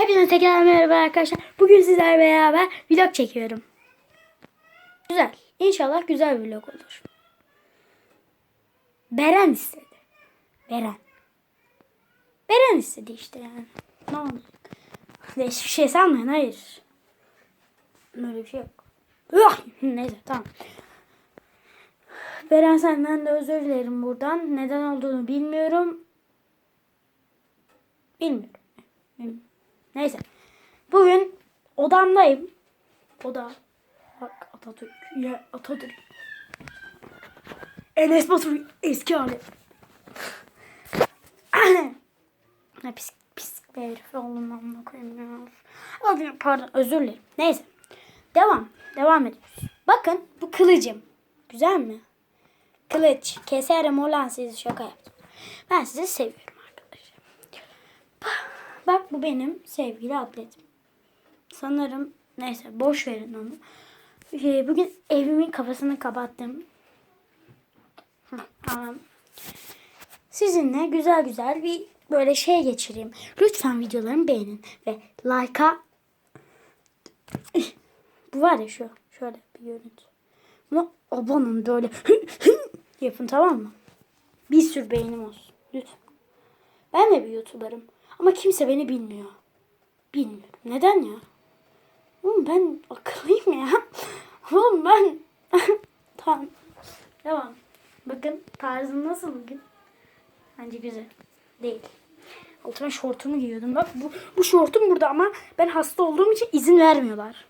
Hepinize tekrar merhaba arkadaşlar. Bugün sizlerle beraber vlog çekiyorum. Güzel. İnşallah güzel vlog olur. Beren istedi. Beren. Beren istedi işte yani. Ne olacak? Değişik bir şey sanmayın. Hayır. Böyle bir şey yok. Neyse tamam. Beren senden de özür dilerim buradan. Neden olduğunu bilmiyorum. Bilmiyorum. Bilmiyorum. Neyse. Bugün odamdayım. Oda. Bak Atatürk. Ya Atatürk. Enes Batur eski hali. ne pis pis bir herif oğlum amına koyayım ya. Pardon özür dilerim. Neyse. Devam. Devam ediyoruz. Bakın bu kılıcım. Güzel mi? Kılıç. Keserim olan sizi şaka yaptım. Ben sizi seviyorum. Bak bu benim sevgili atletim. Sanırım neyse boş verin onu. Ee, Bugün evimin kafasını kapattım. Sizinle güzel güzel bir böyle şey geçireyim. Lütfen videolarımı beğenin ve like'a bu var ya şu şöyle bir görüntü. Ama abanın böyle yapın tamam mı? Bir sürü beğenim olsun. Lütfen. Ben de bir YouTuber'ım. Ama kimse beni bilmiyor. Bilmiyorum. Neden ya? Oğlum ben akıllıyım ya. Oğlum ben... tamam. Devam. Bakın tarzım nasıl bugün? Bence güzel. Değil. Altıma şortumu giyiyordum. Bak bu, bu şortum burada ama ben hasta olduğum için izin vermiyorlar.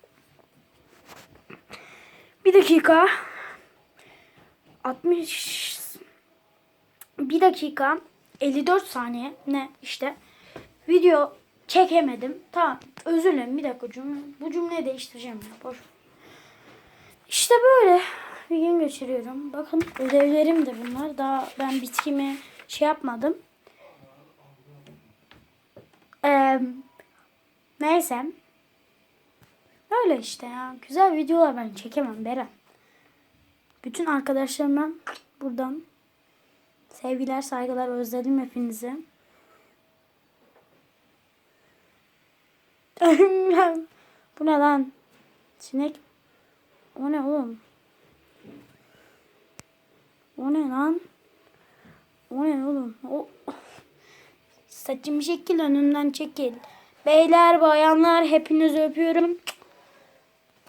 Bir dakika. 60 bir dakika 54 saniye ne işte video çekemedim. Tamam özür dilerim bir dakika cümle, bu cümleyi değiştireceğim ya boş. İşte böyle bir gün geçiriyorum. Bakın ödevlerim de bunlar. Daha ben bitkimi şey yapmadım. Ee, neyse. Öyle işte ya. Güzel videolar ben çekemem Beren. Bütün arkadaşlarıma buradan sevgiler, saygılar, özledim hepinizi. Bu ne lan? Sinek. O ne oğlum? O ne lan? O ne oğlum? O... Saçım şekil önümden çekil. Beyler, bayanlar hepinizi öpüyorum.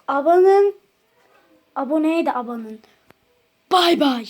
Abanın. Aboneye de abanın. Bay bay.